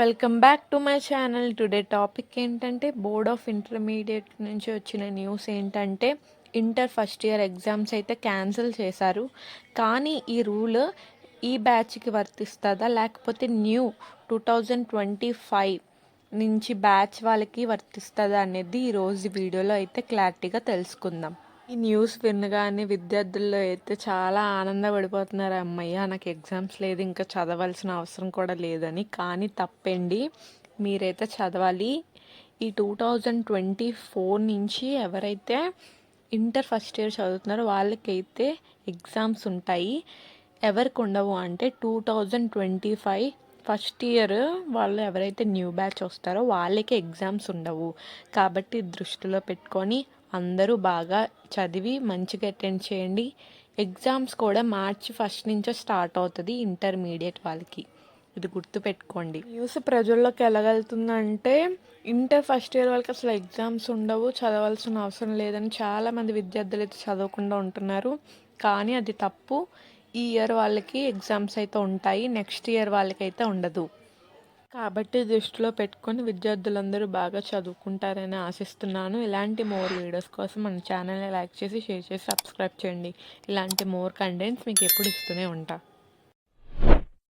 Welcome back to my channel today topic ఏంటంటే board of intermediate నుంచి వచ్చిన news ఏంటంటే ఇంటర్ ఫస్ట్ ఇయర్ ఎగ్జామ్స్ అయితే క్యాన్సిల్ చేశారు. కానీ ఈ రూల్ ఈ బ్యాచ్కి వర్తిస్తుందా? లేకపోతే new two thousand twenty five నుంచి బ్యాచ్ వాళ్ళకి వర్తిస్తుందా? అనేది ఈరోజు వీడియోలో అయితే క్లారిటీగా తెలుసుకుందాం. ఈ న్యూస్ వినగానే విద్యార్థుల్లో అయితే చాలా ఆనందపడిపోతున్నారు అమ్మయ్య. నాకు ఎగ్జామ్స్ లేదు ఇంకా చదవాల్సిన అవసరం కూడా లేదని. కానీ తప్పండి మీరైతే చదవాలి. ఈ టూ థౌజండ్ ట్వంటీ ఫోర్ నుంచి ఎవరైతే ఇంటర్ ఫస్ట్ ఇయర్ చదువుతున్నారో వాళ్ళకైతే ఎగ్జామ్స్ ఉంటాయి. ఎవరికి ఉండవు అంటే two thousand twenty five first year వాళ్ళు ఎవరైతే న్యూ బ్యాచ్ వస్తారో వాళ్ళకి ఎగ్జామ్స్ ఉండవు. కాబట్టి దృష్టిలో పెట్టుకొని అందరూ బాగా చదివి మంచిగా అటెండ్ చేయండి. ఎగ్జామ్స్ కూడా మార్చి ఫస్ట్ నుంచే స్టార్ట్ అవుతుంది ఇంటర్మీడియట్ వాళ్ళకి. ఇది గుర్తుపెట్టుకోండి న్యూస్ ప్రజల్లోకి వెళ్ళగలుగుతుందంటే ఇంటర్ ఫస్ట్ ఇయర్ వాళ్ళకి అసలు ఎగ్జామ్స్ ఉండవు చదవాల్సిన అవసరం లేదని చాలామంది విద్యార్థులు అయితే చదవకుండా ఉంటున్నారు. కానీ అది తప్పు. ఈ ఇయర్ వాళ్ళకి ఎగ్జామ్స్ అయితే ఉంటాయి నెక్స్ట్ ఇయర్ వాళ్ళకైతే ఉండదు. కాబట్టి దృష్టిలో పెట్టుకొని విద్యార్థులందరూ బాగా చదువుకుంటారని ఆశిస్తున్నాను. ఇలాంటి మోర్ వీడియోస్ కోసం మన ఛానల్ని లైక్ చేసి షేర్ చేసి సబ్స్క్రైబ్ చేయండి. ఇలాంటి మోర్ కంటెంట్స్ మీకు ఎప్పుడు ఇస్తూనే ఉంటాను